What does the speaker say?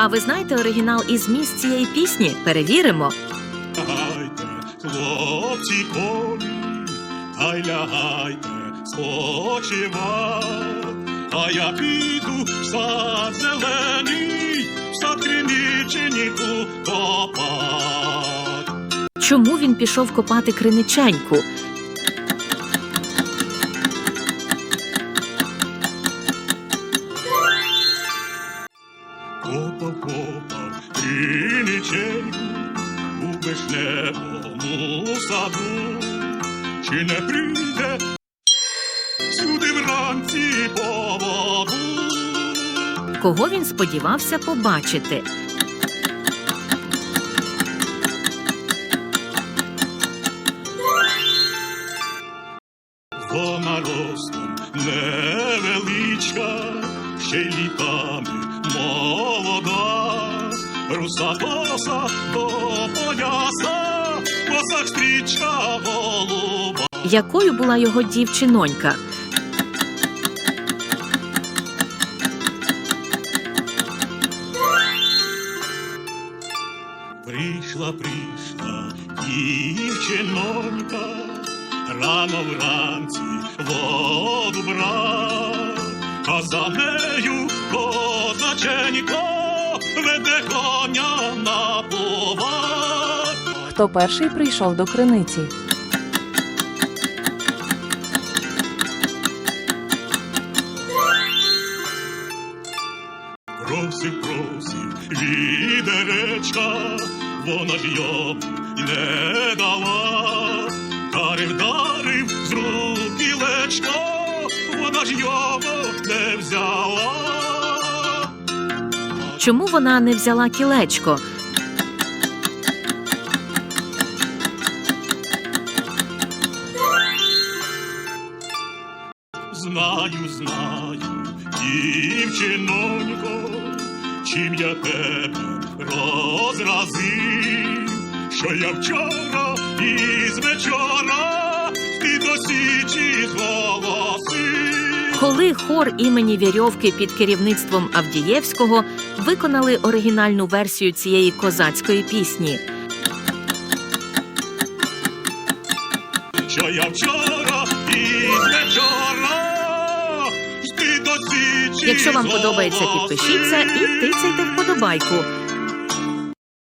А ви знаєте оригінал і зміст цієї пісні? Перевіримо. Лягайте, хлопці полі, та й лягайте, спочивать, а я піду в сад зелений, в сад криниченьку копать. Чому він пішов копати криниченьку? Криниченьку, у вишневому саду, чи не прийде сюди вранці по воду? Кого він сподівався побачити? Вона ростом невеличка, ще й літами руса коса до пояса, косах стрічка голуба. Якою була його дівчинонька? Прийшла, прийшла дівчинонька, рано вранці воду брав, а за нею козаченько веде коня на повар. Хто перший прийшов до криниці? Просив, просив відеречка, вона ж йому й не дала, дарив, дарив з рук кілечко, вона ж його не взяла. Чому вона не взяла кілечко? Знаю, знаю, дівчинонько, чим я тебе розразив, що я вчора із вечора ти до січі зголосив. Коли хор імені Вірьовки під керівництвом Авдієвського виконали оригінальну версію цієї козацької пісні. Що я вчора із вечора ти до січі Якщо вам подобається, підпишіться і тицяйте вподобайку.